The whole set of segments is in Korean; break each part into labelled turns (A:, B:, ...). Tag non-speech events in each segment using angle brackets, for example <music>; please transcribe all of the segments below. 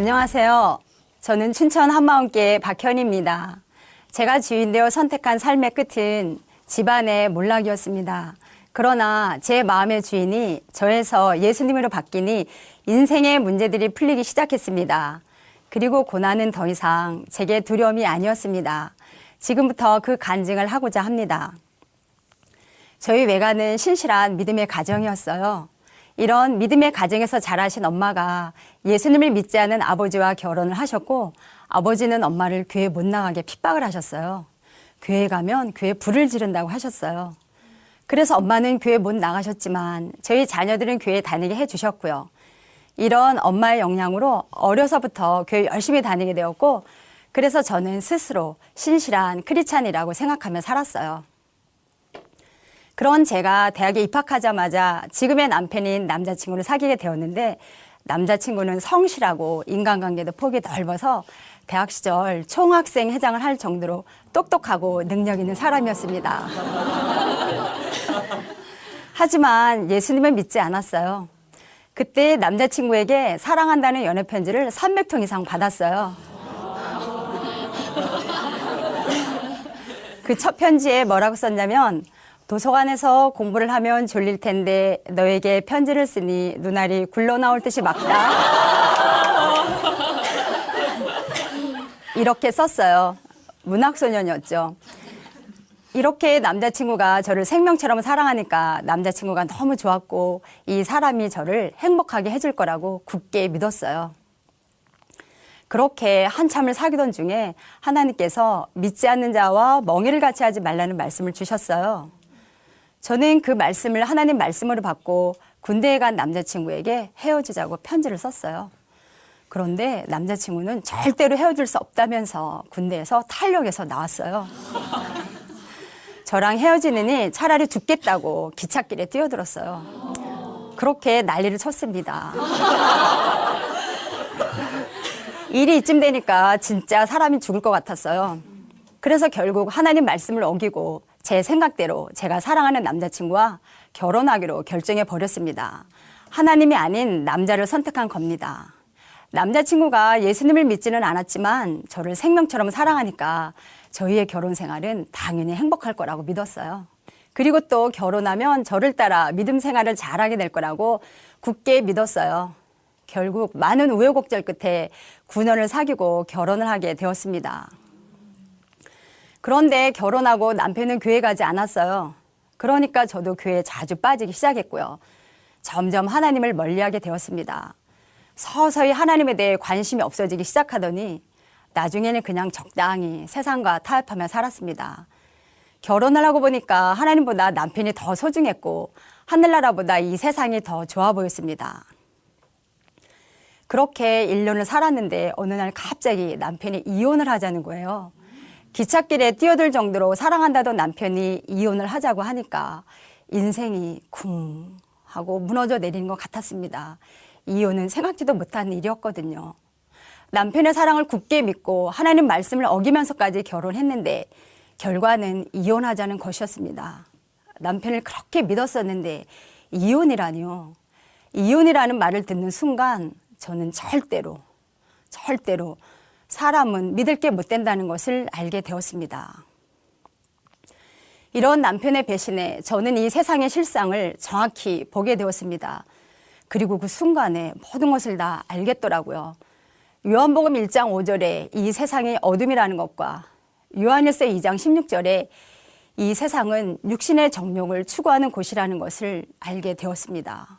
A: 안녕하세요. 저는 춘천 한마음교회 박현입니다. 제가 주인되어 선택한 삶의 끝은 집안의 몰락이었습니다. 그러나 제 마음의 주인이 저에서 예수님으로 바뀌니 인생의 문제들이 풀리기 시작했습니다. 그리고 고난은 더 이상 제게 두려움이 아니었습니다. 지금부터 그 간증을 하고자 합니다. 저희 외가는 신실한 믿음의 가정이었어요. 이런 믿음의 가정에서 자라신 엄마가 예수님을 믿지 않은 아버지와 결혼을 하셨고 아버지는 엄마를 교회 못 나가게 핍박을 하셨어요. 교회 가면 교회 불을 지른다고 하셨어요. 그래서 엄마는 교회 못 나가셨지만 저희 자녀들은 교회 다니게 해주셨고요. 이런 엄마의 영향으로 어려서부터 교회 열심히 다니게 되었고 그래서 저는 스스로 신실한 크리찬이라고 생각하며 살았어요. 그런 제가 대학에 입학하자마자 지금의 남편인 남자친구를 사귀게 되었는데 남자친구는 성실하고 인간관계도 폭이 넓어서 대학 시절 총학생 회장을 할 정도로 똑똑하고 능력 있는 사람이었습니다. <laughs> 하지만 예수님을 믿지 않았어요. 그때 남자친구에게 사랑한다는 연애 편지를 300통 이상 받았어요. <laughs> 그 첫 편지에 뭐라고 썼냐면 도서관에서 공부를 하면 졸릴 텐데 너에게 편지를 쓰니 눈알이 굴러 나올 듯이 막다. 이렇게 썼어요. 문학소년이었죠. 이렇게 남자친구가 저를 생명처럼 사랑하니까 남자친구가 너무 좋았고 이 사람이 저를 행복하게 해줄 거라고 굳게 믿었어요. 그렇게 한참을 사귀던 중에 하나님께서 믿지 않는 자와 멍해를 같이 하지 말라는 말씀을 주셨어요. 저는 그 말씀을 하나님 말씀으로 받고 군대에 간 남자친구에게 헤어지자고 편지를 썼어요. 그런데 남자친구는 절대로 헤어질 수 없다면서 군대에서 탄력해서 나왔어요. 저랑 헤어지느니 차라리 죽겠다고 기찻길에 뛰어들었어요. 그렇게 난리를 쳤습니다. 일이 이쯤 되니까 진짜 사람이 죽을 것 같았어요. 그래서 결국 하나님 말씀을 어기고 제 생각대로 제가 사랑하는 남자친구와 결혼하기로 결정해 버렸습니다. 하나님이 아닌 남자를 선택한 겁니다. 남자친구가 예수님을 믿지는 않았지만 저를 생명처럼 사랑하니까 저희의 결혼 생활은 당연히 행복할 거라고 믿었어요. 그리고 또 결혼하면 저를 따라 믿음 생활을 잘하게 될 거라고 굳게 믿었어요. 결국 많은 우여곡절 끝에 9년을 사귀고 결혼을 하게 되었습니다. 그런데 결혼하고 남편은 교회 가지 않았어요. 그러니까 저도 교회에 자주 빠지기 시작했고요. 점점 하나님을 멀리하게 되었습니다. 서서히 하나님에 대해 관심이 없어지기 시작하더니 나중에는 그냥 적당히 세상과 타협하며 살았습니다. 결혼을 하고 보니까 하나님보다 남편이 더 소중했고 하늘나라보다 이 세상이 더 좋아 보였습니다. 그렇게 1년을 살았는데 어느 날 갑자기 남편이 이혼을 하자는 거예요. 기찻길에 뛰어들 정도로 사랑한다던 남편이 이혼을 하자고 하니까 인생이 쿵 하고 무너져 내리는 것 같았습니다. 이혼은 생각지도 못한 일이었거든요. 남편의 사랑을 굳게 믿고 하나님 말씀을 어기면서까지 결혼했는데 결과는 이혼하자는 것이었습니다. 남편을 그렇게 믿었었는데 이혼이라니요. 이혼이라는 말을 듣는 순간 저는 절대로, 절대로 사람은 믿을 게 못 된다는 것을 알게 되었습니다. 이런 남편의 배신에 저는 이 세상의 실상을 정확히 보게 되었습니다. 그리고 그 순간에 모든 것을 다 알겠더라고요. 요한복음 1장 5절에 이 세상의 어둠이라는 것과 요한일서 2장 16절에 이 세상은 육신의 정욕을 추구하는 곳이라는 것을 알게 되었습니다.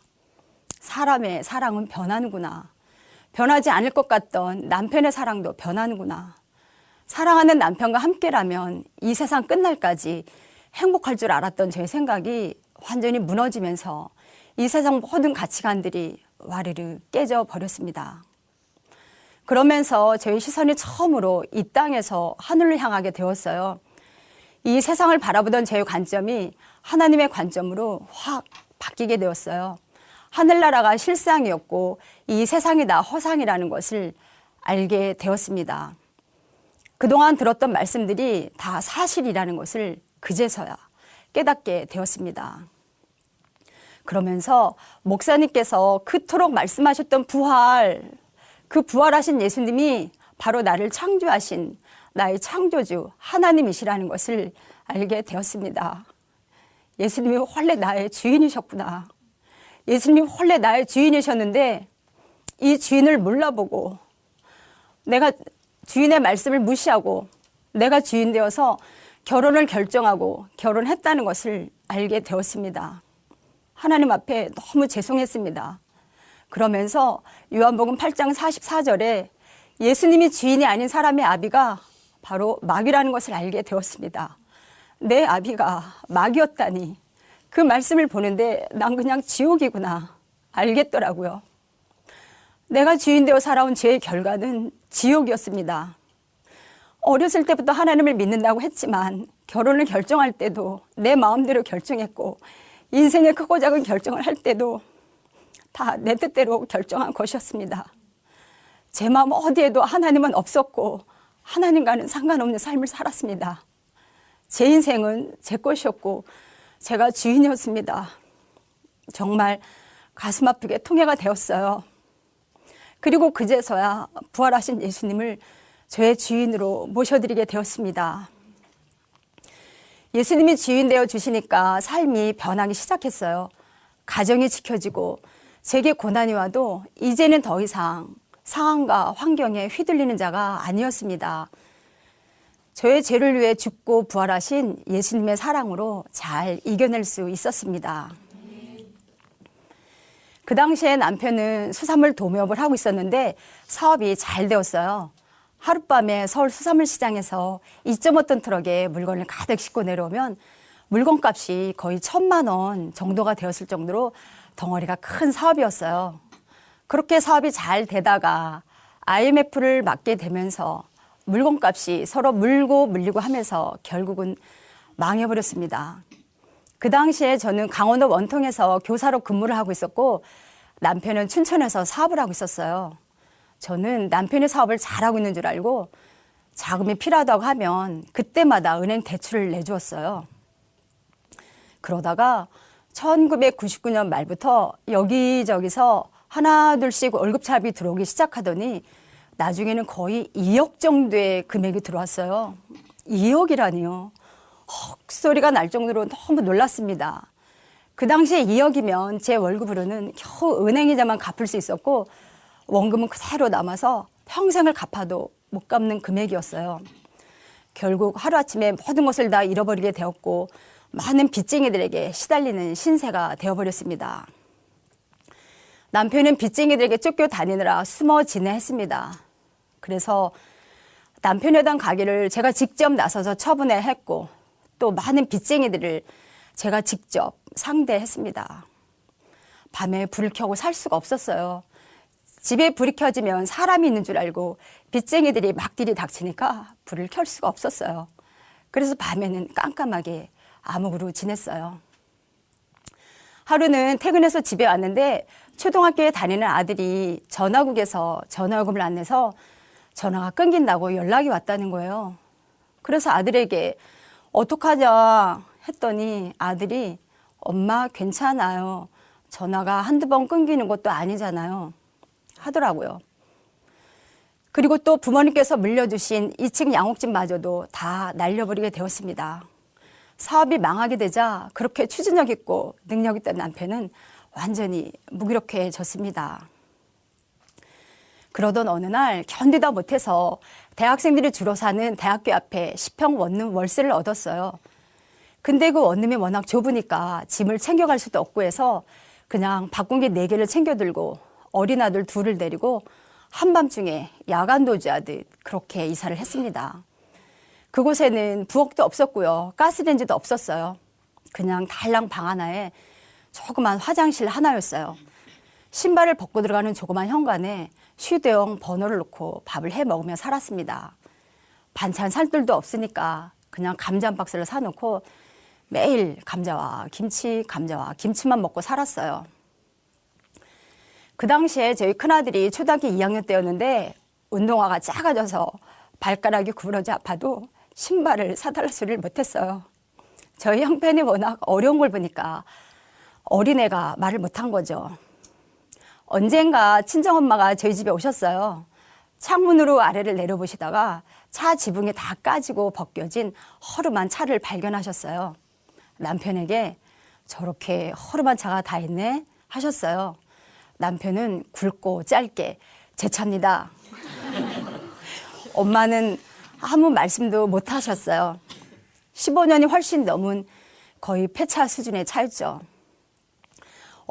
A: 사람의 사랑은 변하는구나. 변하지 않을 것 같던 남편의 사랑도 변하는구나. 사랑하는 남편과 함께라면 이 세상 끝날까지 행복할 줄 알았던 제 생각이 완전히 무너지면서 이 세상 모든 가치관들이 와르르 깨져 버렸습니다. 그러면서 저희 시선이 처음으로 이 땅에서 하늘을 향하게 되었어요. 이 세상을 바라보던 제 관점이 하나님의 관점으로 확 바뀌게 되었어요. 하늘나라가 실상이었고 이 세상이 다 허상이라는 것을 알게 되었습니다. 그동안 들었던 말씀들이 다 사실이라는 것을 그제서야 깨닫게 되었습니다. 그러면서 목사님께서 그토록 말씀하셨던 부활, 그 부활하신 예수님이 바로 나를 창조하신 나의 창조주 하나님이시라는 것을 알게 되었습니다. 예수님이 원래 나의 주인이셨구나. 예수님이 원래 나의 주인이셨는데 이 주인을 몰라보고 내가 주인의 말씀을 무시하고 내가 주인 되어서 결혼을 결정하고 결혼했다는 것을 알게 되었습니다. 하나님 앞에 너무 죄송했습니다. 그러면서 요한복음 8장 44절에 예수님이 주인이 아닌 사람의 아비가 바로 마귀라는 것을 알게 되었습니다. 내 아비가 마귀였다니 그 말씀을 보는데 난 그냥 지옥이구나 알겠더라고요. 내가 주인 되어 살아온 죄의 결과는 지옥이었습니다. 어렸을 때부터 하나님을 믿는다고 했지만 결혼을 결정할 때도 내 마음대로 결정했고 인생의 크고 작은 결정을 할 때도 다 내 뜻대로 결정한 것이었습니다. 제 마음 어디에도 하나님은 없었고 하나님과는 상관없는 삶을 살았습니다. 제 인생은 제 것이었고 제가 주인이었습니다. 정말 가슴 아프게 통해가 되었어요. 그리고 그제서야 부활하신 예수님을 저의 주인으로 모셔드리게 되었습니다. 예수님이 주인 되어 주시니까 삶이 변하기 시작했어요. 가정이 지켜지고 제게 고난이 와도 이제는 더 이상 상황과 환경에 휘둘리는 자가 아니었습니다. 저의 죄를 위해 죽고 부활하신 예수님의 사랑으로 잘 이겨낼 수 있었습니다. 그 당시에 남편은 수산물 도매업을 하고 있었는데 사업이 잘 되었어요. 하룻밤에 서울 수산물 시장에서 2.5톤 트럭에 물건을 가득 싣고 내려오면 물건값이 거의 천만 원 정도가 되었을 정도로 덩어리가 큰 사업이었어요. 그렇게 사업이 잘 되다가 IMF를 맞게 되면서 물건값이 서로 물고 물리고 하면서 결국은 망해버렸습니다. 그 당시에 저는 강원도 원통에서 교사로 근무를 하고 있었고 남편은 춘천에서 사업을 하고 있었어요. 저는 남편의 사업을 잘하고 있는 줄 알고 자금이 필요하다고 하면 그때마다 은행 대출을 내주었어요. 그러다가 1999년 말부터 여기저기서 하나 둘씩 월급차입이 들어오기 시작하더니 나중에는 거의 2억 정도의 금액이 들어왔어요. 2억이라니요. 헉 소리가 날 정도로 너무 놀랐습니다. 그 당시에 2억이면 제 월급으로는 겨우 은행이자만 갚을 수 있었고 원금은 그대로 남아서 평생을 갚아도 못 갚는 금액이었어요. 결국 하루아침에 모든 것을 다 잃어버리게 되었고 많은 빚쟁이들에게 시달리는 신세가 되어버렸습니다. 남편은 빚쟁이들에게 쫓겨 다니느라 숨어 지내했습니다. 그래서 남편에 대한 가게를 제가 직접 나서서 처분해 했고 또 많은 빚쟁이들을 제가 직접 상대했습니다. 밤에 불을 켜고 살 수가 없었어요. 집에 불이 켜지면 사람이 있는 줄 알고 빚쟁이들이 막들이 닥치니까 불을 켤 수가 없었어요. 그래서 밤에는 깜깜하게 암흑으로 지냈어요. 하루는 퇴근해서 집에 왔는데 초등학교에 다니는 아들이 전화국에서 전화요금을 안 내서 전화가 끊긴다고 연락이 왔다는 거예요. 그래서 아들에게 어떡하냐 했더니 아들이 엄마 괜찮아요. 전화가 한두 번 끊기는 것도 아니잖아요. 하더라고요. 그리고 또 부모님께서 물려주신 2층 양옥집마저도 다 날려버리게 되었습니다. 사업이 망하게 되자 그렇게 추진력 있고 능력 있던 남편은 완전히 무기력해졌습니다. 그러던 어느 날 견디다 못해서 대학생들이 주로 사는 대학교 앞에 10평 원룸 월세를 얻었어요. 근데 그 원룸이 워낙 좁으니까 짐을 챙겨갈 수도 없고 해서 그냥 바꾼 게 4개를 챙겨 들고 어린 아들 둘을 데리고 한밤중에 야간 도주하듯 그렇게 이사를 했습니다. 그곳에는 부엌도 없었고요. 가스레인지도 없었어요. 그냥 달랑 방 하나에 조그만 화장실 하나였어요. 신발을 벗고 들어가는 조그만 현관에 휴대용 버너를 놓고 밥을 해 먹으며 살았습니다. 반찬 살 들도 없으니까 그냥 감자 한 박스를 사놓고 매일 감자와 김치, 감자와 김치만 먹고 살았어요. 그 당시에 저희 큰아들이 초등학교 2학년 때였는데 운동화가 작아져서 발가락이 구부러져 아파도 신발을 사달라 소리를 못했어요. 저희 형편이 워낙 어려운 걸 보니까 어린애가 말을 못한 거죠. 언젠가 친정엄마가 저희 집에 오셨어요. 창문으로 아래를 내려보시다가 차 지붕이 다 까지고 벗겨진 허름한 차를 발견하셨어요. 남편에게 저렇게 허름한 차가 다 있네 하셨어요. 남편은 굵고 짧게 제 차입니다. 엄마는 아무 말씀도 못 하셨어요. 15년이 훨씬 넘은 거의 폐차 수준의 차였죠.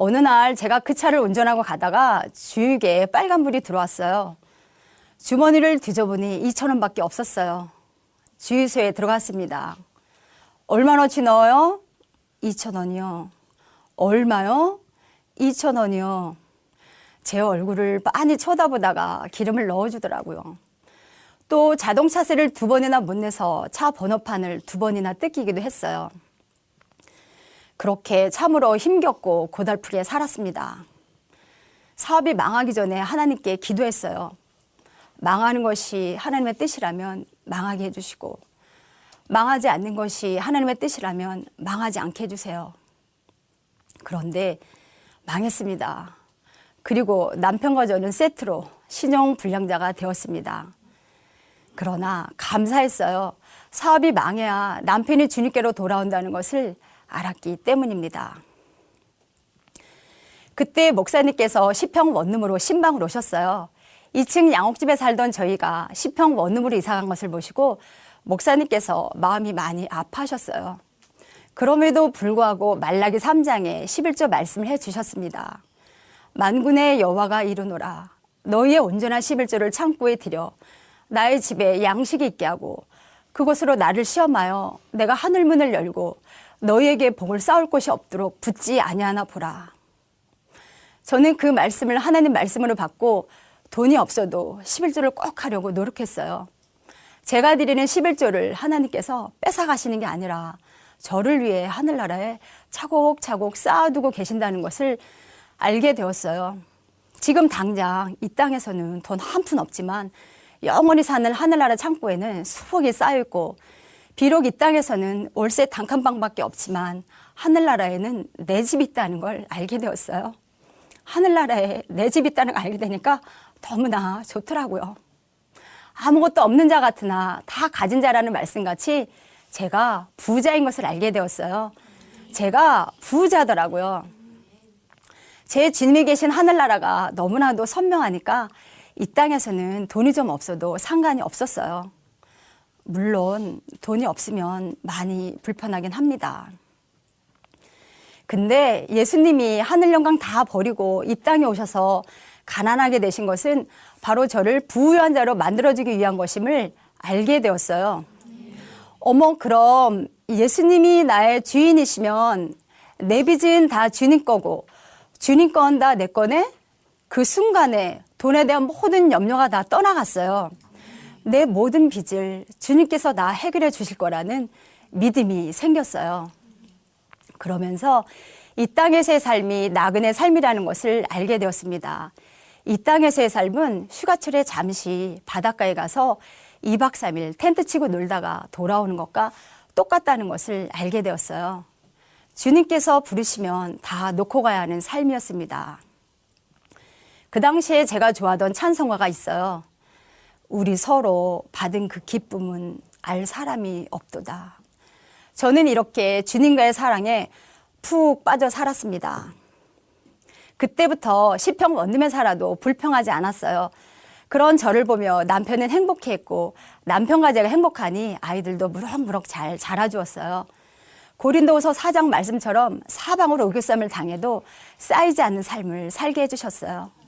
A: 어느 날 제가 그 차를 운전하고 가다가 주위에 빨간불이 들어왔어요. 주머니를 뒤져보니 2천 원밖에 없었어요. 주유소에 들어갔습니다. 얼마나치 넣어요? 2천 원이요. 얼마요? 2천 원이요. 제 얼굴을 빤히 쳐다보다가 기름을 넣어주더라고요. 또 자동차세를 두 번이나 못 내서 차 번호판을 두 번이나 뜯기기도 했어요. 그렇게 참으로 힘겹고 고달프게 살았습니다. 사업이 망하기 전에 하나님께 기도했어요. 망하는 것이 하나님의 뜻이라면 망하게 해주시고, 망하지 않는 것이 하나님의 뜻이라면 망하지 않게 해주세요. 그런데 망했습니다. 그리고 남편과 저는 세트로 신용 불량자가 되었습니다. 그러나 감사했어요. 사업이 망해야 남편이 주님께로 돌아온다는 것을 알았기 때문입니다. 그때 목사님께서 시평 원룸으로 신방을 오셨어요. 2층 양옥집에 살던 저희가 시평 원룸으로 이사간 것을 보시고 목사님께서 마음이 많이 아파하셨어요. 그럼에도 불구하고 말라기 3장에 11조 말씀을 해 주셨습니다. 만군의 여호와가 이르노라 너희의 온전한 11조를 창고에 들여 나의 집에 양식이 있게 하고 그곳으로 나를 시험하여 내가 하늘 문을 열고 너희에게 복을 쌓을 곳이 없도록 붙지 아니하나 보라. 저는 그 말씀을 하나님 말씀으로 받고 돈이 없어도 11조를 꼭 하려고 노력했어요. 제가 드리는 11조를 하나님께서 뺏어 가시는 게 아니라 저를 위해 하늘나라에 차곡차곡 쌓아두고 계신다는 것을 알게 되었어요. 지금 당장 이 땅에서는 돈 한 푼 없지만 영원히 사는 하늘나라 창고에는 수억이 쌓여있고 비록 이 땅에서는 월세 단칸방밖에 없지만 하늘나라에는 내 집이 있다는 걸 알게 되었어요. 하늘나라에 내 집이 있다는 걸 알게 되니까 너무나 좋더라고요. 아무것도 없는 자 같으나 다 가진 자라는 말씀같이 제가 부자인 것을 알게 되었어요. 제가 부자더라고요. 제 주님이 계신 하늘나라가 너무나도 선명하니까 이 땅에서는 돈이 좀 없어도 상관이 없었어요. 물론 돈이 없으면 많이 불편하긴 합니다. 근데 예수님이 하늘 영광 다 버리고 이 땅에 오셔서 가난하게 되신 것은 바로 저를 부유한 자로 만들어주기 위한 것임을 알게 되었어요. 어머, 그럼 예수님이 나의 주인이시면 내 빚은 다 주님 거고 주님 건 다 내 거네? 그 순간에 돈에 대한 모든 염려가 다 떠나갔어요. 내 모든 빚을 주님께서 다 해결해 주실 거라는 믿음이 생겼어요. 그러면서 이 땅에서의 삶이 나그네 삶이라는 것을 알게 되었습니다. 이 땅에서의 삶은 휴가철에 잠시 바닷가에 가서 2박 3일 텐트 치고 놀다가 돌아오는 것과 똑같다는 것을 알게 되었어요. 주님께서 부르시면 다 놓고 가야 하는 삶이었습니다. 그 당시에 제가 좋아하던 찬송가가 있어요. 우리 서로 받은 그 기쁨은 알 사람이 없도다. 저는 이렇게 주님과의 사랑에 푹 빠져 살았습니다. 그때부터 시평 원룸에 살아도 불평하지 않았어요. 그런 저를 보며 남편은 행복해했고 남편과 제가 행복하니 아이들도 무럭무럭 잘 자라주었어요. 고린도후서 4장 말씀처럼 사방으로 의교쌈을 당해도 쌓이지 않는 삶을 살게 해주셨어요.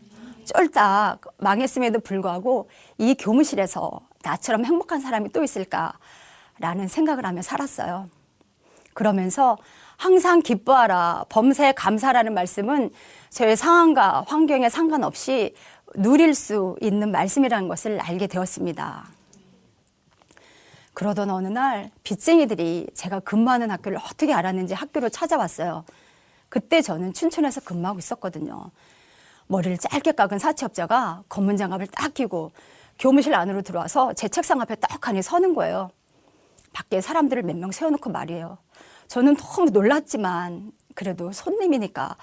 A: 쫄딱 망했음에도 불구하고 이 교무실에서 나처럼 행복한 사람이 또 있을까라는 생각을 하며 살았어요. 그러면서 항상 기뻐하라, 범사에 감사라는 말씀은 저의 상황과 환경에 상관없이 누릴 수 있는 말씀이라는 것을 알게 되었습니다. 그러던 어느 날 빚쟁이들이 제가 근무하는 학교를 어떻게 알았는지 학교로 찾아왔어요. 그때 저는 춘천에서 근무하고 있었거든요. 머리를 짧게 깎은 사채업자가 검은 장갑을 딱 끼고 교무실 안으로 들어와서 제 책상 앞에 떡하니 서는 거예요. 밖에 사람들을 몇 명 세워놓고 말이에요. 저는 너무 놀랐지만 그래도 손님이니까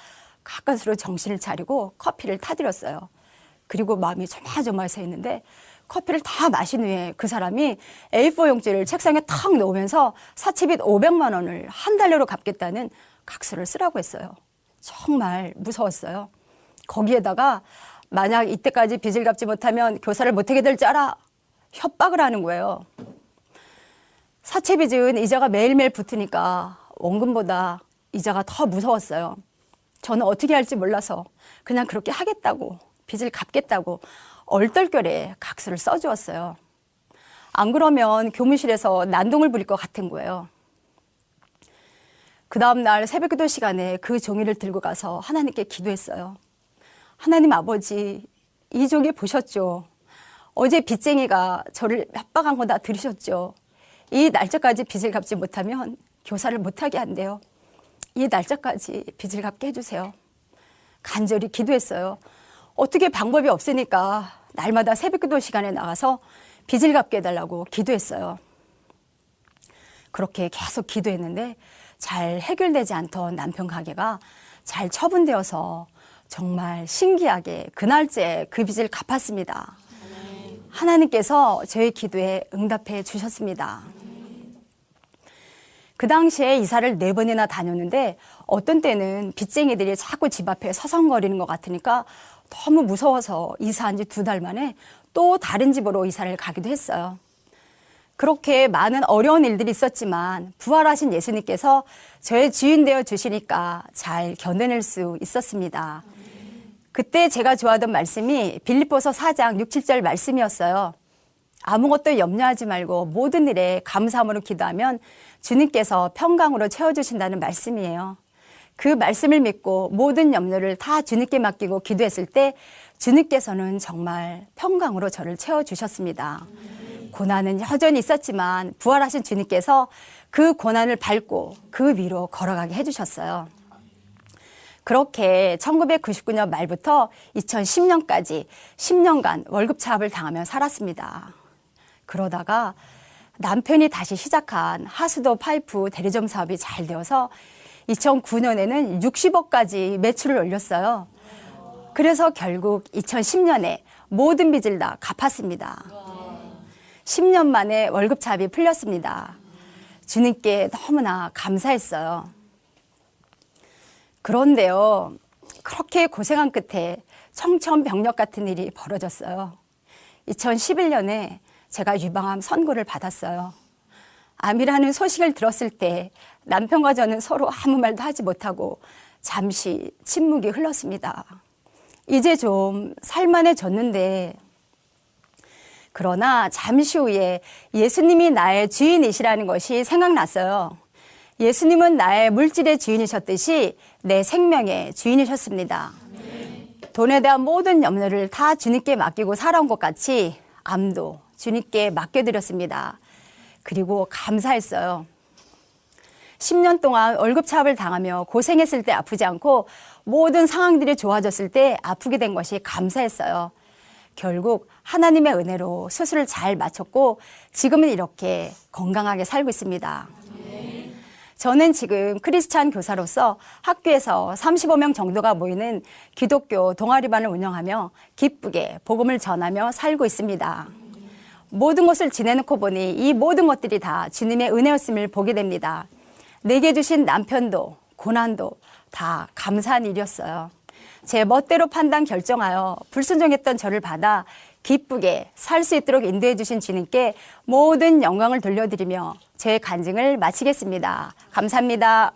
A: 가까스로 정신을 차리고 커피를 타드렸어요. 그리고 마음이 조마조마해서 있는데 커피를 다 마신 후에 그 사람이 A4 용지를 책상에 탁 놓으면서 사채빚 500만 원을 한 달내로 갚겠다는 각서를 쓰라고 했어요. 정말 무서웠어요. 거기에다가 만약 이때까지 빚을 갚지 못하면 교사를 못하게 될 줄 알아 협박을 하는 거예요. 사채빚은 이자가 매일매일 붙으니까 원금보다 이자가 더 무서웠어요. 저는 어떻게 할지 몰라서 그냥 그렇게 하겠다고 빚을 갚겠다고 얼떨결에 각서를 써주었어요. 안 그러면 교무실에서 난동을 부릴 것 같은 거예요. 그 다음날 새벽 기도 시간에 그 종이를 들고 가서 하나님께 기도했어요. 하나님 아버지, 이 종이 보셨죠? 어제 빚쟁이가 저를 협박한 거 다 들으셨죠? 이 날짜까지 빚을 갚지 못하면 교사를 못하게 한대요. 이 날짜까지 빚을 갚게 해주세요. 간절히 기도했어요. 어떻게 방법이 없으니까 날마다 새벽 기도 시간에 나가서 빚을 갚게 해달라고 기도했어요. 그렇게 계속 기도했는데 잘 해결되지 않던 남편 가게가 잘 처분되어서 정말 신기하게 그날째 그 빚을 갚았습니다. 하나님께서 저의 기도에 응답해 주셨습니다. 그 당시에 이사를 네 번이나 다녔는데 어떤 때는 빚쟁이들이 자꾸 집 앞에 서성거리는 것 같으니까 너무 무서워서 이사한 지 두 달 만에 또 다른 집으로 이사를 가기도 했어요. 그렇게 많은 어려운 일들이 있었지만 부활하신 예수님께서 저의 주인 되어 주시니까 잘 견뎌낼 수 있었습니다. 그때 제가 좋아하던 말씀이 빌립보서 4장 6, 7절 말씀이었어요. 아무것도 염려하지 말고 모든 일에 감사함으로 기도하면 주님께서 평강으로 채워주신다는 말씀이에요. 그 말씀을 믿고 모든 염려를 다 주님께 맡기고 기도했을 때 주님께서는 정말 평강으로 저를 채워주셨습니다. 고난은 여전히 있었지만 부활하신 주님께서 그 고난을 밟고 그 위로 걸어가게 해주셨어요. 그렇게 1999년 말부터 2010년까지 10년간 월급 차압을 당하며 살았습니다. 그러다가 남편이 다시 시작한 하수도 파이프 대리점 사업이 잘 되어서 2009년에는 60억까지 매출을 올렸어요. 그래서 결국 2010년에 모든 빚을 다 갚았습니다. 10년 만에 월급 차압이 풀렸습니다. 주님께 너무나 감사했어요. 그런데요, 그렇게 고생한 끝에 청천벽력 같은 일이 벌어졌어요. 2011년에 제가 유방암 선고를 받았어요. 암이라는 소식을 들었을 때 남편과 저는 서로 아무 말도 하지 못하고 잠시 침묵이 흘렀습니다. 이제 좀 살만해졌는데 그러나 잠시 후에 예수님이 나의 주인이시라는 것이 생각났어요. 예수님은 나의 물질의 주인이셨듯이 내 생명의 주인이셨습니다. 돈에 대한 모든 염려를 다 주님께 맡기고 살아온 것 같이 암도 주님께 맡겨드렸습니다. 그리고 감사했어요. 10년 동안 월급 차압을 당하며 고생했을 때 아프지 않고 모든 상황들이 좋아졌을 때 아프게 된 것이 감사했어요. 결국 하나님의 은혜로 수술을 잘 마쳤고 지금은 이렇게 건강하게 살고 있습니다. 저는 지금 크리스찬 교사로서 학교에서 35명 정도가 모이는 기독교 동아리반을 운영하며 기쁘게 복음을 전하며 살고 있습니다. 모든 것을 지내놓고 보니 이 모든 것들이 다 주님의 은혜였음을 보게 됩니다. 내게 주신 남편도 고난도 다 감사한 일이었어요. 제 멋대로 판단 결정하여 불순종했던 저를 받아 기쁘게 살 수 있도록 인도해 주신 주님께 모든 영광을 돌려드리며 제 간증을 마치겠습니다. 감사합니다.